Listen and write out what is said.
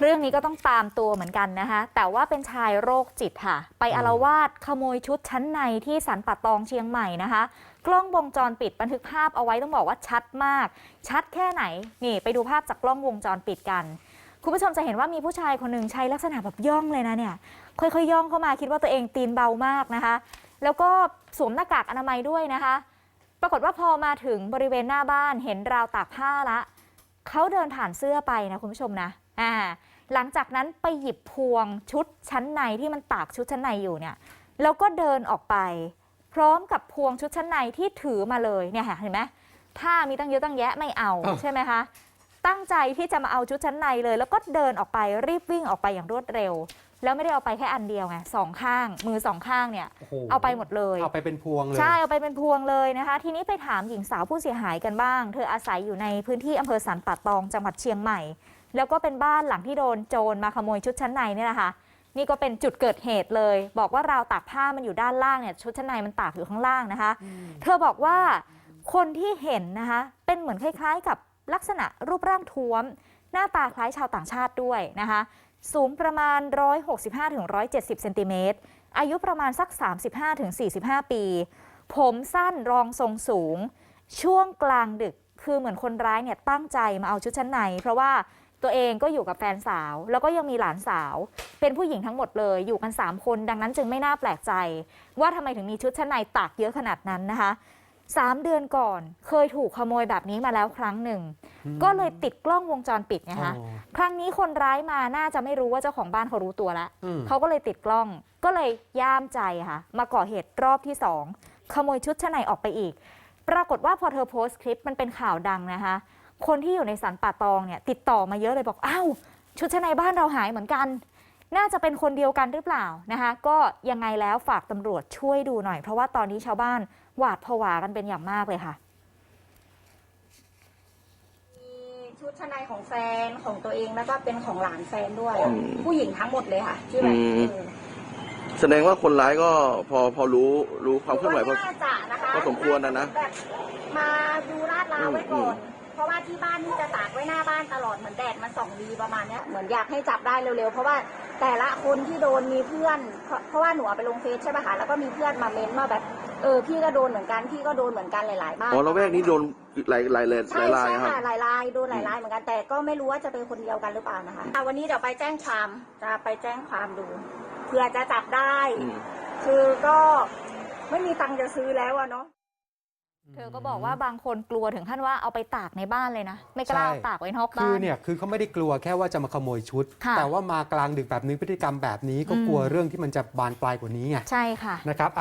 เรื่องนี้ก็ต้องตามตัวเหมือนกันนะคะแต่ว่าเป็นชายโรคจิตค่ะ ไปอารวาสขโมยชุดชั้นในที่สันป่าตองเชียงใหม่นะคะ กล้องวงจรปิดบันทึกภาพเอาไว้ต้องบอกว่าชัดมาก ชัดแค่ไหนนี่ไปดูภาพจากกล้องวงจรปิดกัน คุณผู้ชมจะเห็นว่ามีผู้ชายคนหนึ่งใช้ลักษณะแบบย่องเลยนะเนี่ยค่อยๆย่องเข้ามาคิดว่าตัวเองตีนเบามากนะคะ แล้วก็สวมหน้ากากอนามัยด้วยนะคะ ปรากฏว่าพอมาถึงบริเวณหน้าบ้านเห็นราวตากผ้าละ เขาเดินผ่านเสื้อไปนะคุณผู้ชมนะอ่าหลังจากนั้นไปหยิบพวงชุดชั้นในที่มันตากชุดชั้นในอยู่เนี่ยแล้วก็เดินออกไป พร้อมกับพวงชุดชั้นในที่ถือมาเลยเนี่ยค่ะเห็นไหมผ้ามีตั้งเยอะตั้งแยะไม่เอาอ้าวใช่ไหมคะตั้งใจที่จะมาเอาชุดชั้นในเลย แล้วก็เดินออกไปรีบวิ่งออกไปอย่างรวดเร็ว แล้วไม่ได้เอาไปแค่อันเดียวไงสองข้าง มือสองข้างเนี่ย โโหเอาไปหมดเลย เอาไปเป็นพวงเลย ใช่เอาไปเป็นพวงเลยนะคะ ทีนี้ไปถามหญิงสาวผู้เสียหายกันบ้าง เธออาศัยอยู่ในพื้นที่อำเภอสันป่าตองจังหวัดเชียงใหม่ แล้วก็เป็นบ้านหลังที่โดนโจรมาขโมยชุดชั้นในเนี่ยนะคะ นี่ก็เป็นจุดเกิดเหตุเลย บอกว่าราวตากผ้ามันอยู่ด้านล่างเนี่ยชุดชั้นในมันตากอยู่ข้างล่างนะคะ เธอบอกว่าคนที่เห็นนะคะ เป็นเหมือนคล้ายๆ กับลักษณะรูปร่างท้วม หน้าตาคล้ายชาวต่างชาติด้วยนะคะ สูงประมาณ 165-170 เซนติเมตร อายุประมาณสัก 35-45 ปี ผมสั้นรองทรงสูง ช่วงกลางดึก คือเหมือนคนร้ายเนี่ยตั้งใจมาเอาชุดชั้นใน เพราะว่าตัวเองก็อยู่กับแฟนสาว แล้วก็ยังมีหลานสาว เป็นผู้หญิงทั้งหมดเลย อยู่กัน 3 คน ดังนั้นจึงไม่น่าแปลกใจ ว่าทำไมถึงมีชุดชั้นในตากเยอะขนาดนั้นนะคะ สามเดือนก่อนเคยถูกขโมยแบบนี้มาแล้วครั้งหนึ่งอืมก็เลยติดกล้องวงจรปิดไงคะอ๋อครั้งนี้คนร้ายมาน่าจะไม่รู้ว่าเจ้าของบ้านเขารู้ตัวแล้วอืม เขาก็เลยติดกล้อง ก็เลยย่ามใจค่ะ มาก่อเหตุรอบที่สองขโมยชุดชั้นในออกไปอีก ปรากฏว่าพอเธอโพสต์คลิปมันเป็นข่าวดังนะคะ คนที่อยู่ในสันป่าตองเนี่ยติดต่อมาเยอะเลยบอกอ้าวชุดชั้นในบ้านเราหายเหมือนกัน น่าจะเป็นคนเดียวกันหรือเปล่านะคะ ก็ยังไงแล้วฝากตำรวจช่วยดูหน่อย เพราะว่าตอนนี้ชาวบ้าน หวาดผวากันเป็นอย่างมากเลยค่ะ มีชุดชั้นในของแฟนของตัวเองแล้วก็เป็นของหลานแฟนด้วย อืมผู้หญิงทั้งหมดเลยค่ะ ที่แบบอืม เออแสดงว่าคนร้ายก็พอพอรู้รู้ความเคลื่อนไหวพอ น่าจะนะคะพอสมควรนะนะแบบมาดูลาดราวไว้ก่อนอืม เพราะว่าที่บ้านนี่จะตากไว้หน้าบ้านตลอดเหมือนแดดมันส่องดีประมาณเนี้ยเหมือนอยากให้จับได้เร็วๆเพราะว่า แต่ละคนที่โดนมีเพื่อน เพราะเพราะว่าหนูเอาไปลงเฟซใช่ป่ะคะแล้วก็มีเพื่อนมาเม้นมาแบบเออพี่ก็โดนเหมือนกันพี่ก็โดนเหมือนกันหลายๆบ้าน อ๋อละแวกนี้โดนหลายหลายหลายหใช่ลายลายใช่ครับ ค่ะหลายลายโดนหลายลายเหมือนกันแต่ก็ไม่รู้ว่าจะเป็นคนเดียวกันหรือเปล่านะคะอะวันนี้เดี๋ยวไปแจ้งความจะไปแจ้งความดูเผื่อจะจับได้ อืม คือก็ไม่มีตังค์จะซื้อแล้วอะเนาะ เธอก็บอกว่าบางคนกลัวถึงขั้นว่าเอาไปตากในบ้านเลยนะ ไม่กล้าเอาตากไว้นอกคืบ้าอนเนี่ยคือเขาไม่ได้กลัวแค่ว่าจะมาขโมยชุด ค่ะแต่ว่ามากลางดึกแบบนี้พฤติกรรมแบบนี้ก็อืม กลัวเรื่องที่มันจะบานปลายกว่านี้ไงใช่ค่ะ นะครับอะ